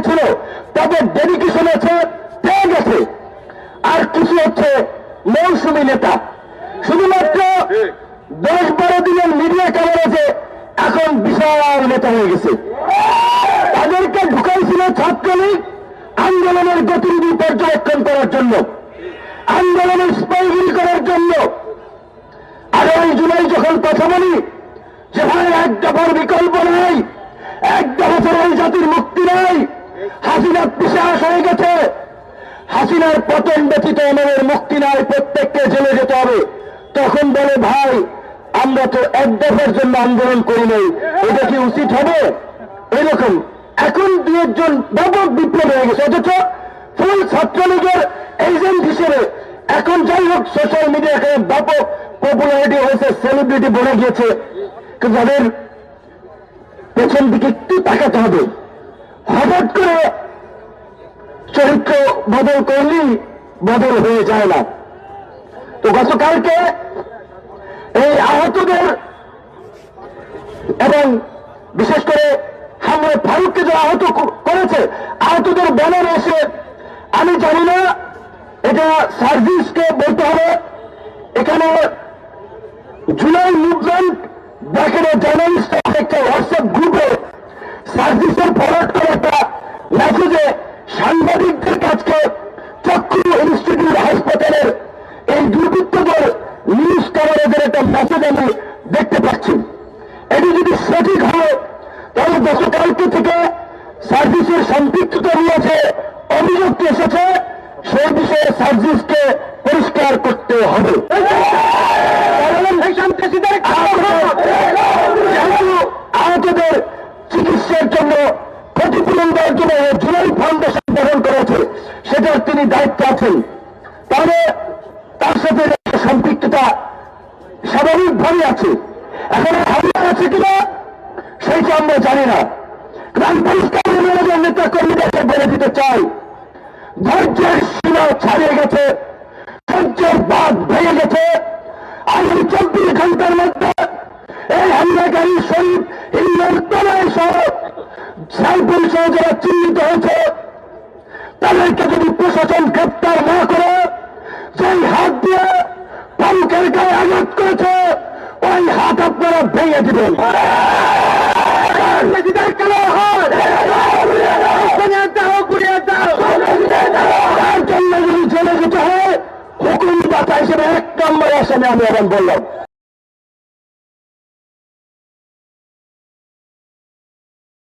দিয়েছিল তাদের ডেডিকেশন আছে, পেয়ে গেছে। আর কিছু হচ্ছে মৌসুমী নেতা। শুধুমাত্র দশ বারো দিনের মিডিয়া কাভারেজে এখন বিশাল নেতা হয়ে গেছে। তাদেরকে ঢুকাইছিল ছাত্রলীগ আন্দোলনের গতিবিধি পর্যবেক্ষণ করার জন্য। আন্দোলনের স্পাইগিরি করার জন্য। আগামী জুলাই যখন কথা বলি যে ভাই এক দফার বিকল্প নাই। এক দফা ছাড়া জাতির মুক্তি হাসিনা পিসাস হয়ে গেছে। হাসিনার পতন ব্যতীত আমাদের মুক্তি নাই, প্রত্যেককে জেলে যেতে হবে। তখন বলে, ভাই, আমরা তো এক দফার জন্য আন্দোলন করি নাই। এটা কি উচিত হবে? এরকম। এখন দু একজন ব্যাপক বিপ্লব হয়ে গেছে। অথচ ফুল ছাত্রলীগের এজেন্ট হিসেবে এখন যাই হোক সোশ্যাল মিডিয়াতে ব্যাপক পপুলারিটি হয়েছে সেলিব্রিটি বনে গিয়েছে। তাদের পেছন দিকে একটু তাকাতে হবে। হঠাৎ করে চরিত্র বদল করলেই বদল হয়ে যায় না। তো গতকালকে এই আহতদের এবং বিশেষ করে হামলা ফারুককে যে আহত করেছে, আহতদের ব্যানার এসে আমি জানি না, এটা সার্ভিসকে বলতে হবে। এখানে জুলাই মুভমেন্ট ব্যাকেটে জার্নালিস্ট একটা হোয়াটসঅ্যাপ গ্রুপে সার্ভিসের ফরওয়ার্ড একটা মেসেজে সাংবাদিকদের কাছে চক্ষু ইনস্টিটিউট হাসপাতালের এই দুর্বৃত্তদের নিউজ কভারেজের একটা মেসেজ আমি দেখতে পাচ্ছি। এটি যদি সঠিক হয়, তাহলে গতকালকে থেকে সার্ভিসের সম্পৃক্ততা নিয়েছে অভিযোগটি এসেছে সেই বিষয়ে সার্ভিসকে পরিষ্কার করতে হবে কারণ এই সন্ত্রাসীদের যেহেতু আহতদের চিকিৎসার জন্য ক্ষতিপূরণ দেওয়ার জন্য জুলাই ফাউন্ডেশন গঠন সেটার তিনি দায়িত্ব আছেন। তাহলে তার সাথে সম্পৃক্ততা স্বাভাবিকভাবে আছে। এখন হামলা আছে কিনা সেইটা আমরা জানি না। কারণ পরিষ্কার নেতা কর্মীদেরকে বলে দিতে চাই, ধৈর্যের সীমা ছাড়িয়ে গেছে সহ্যের বাদ ভেঙে গেছে। আগামী চব্বিশ ঘণ্টার মধ্যে এই হামলাকারী শহীদ ইন্দ্র তলায় সহ সাইফুল সহ যারা চিহ্নিত হয়েছে তাদেরকে যদি প্রশাসন গ্রেপ্তার না করে যেই হাত দিয়ে ফারুকের গায়ে আঘাত করেছে ওই হাত আপনারা ভেঙে দিবেন। তার জন্য যদি চলে যেতে হয় হুকুম দাতা হিসেবে এক নম্বরে আসামে আমি এখন বললাম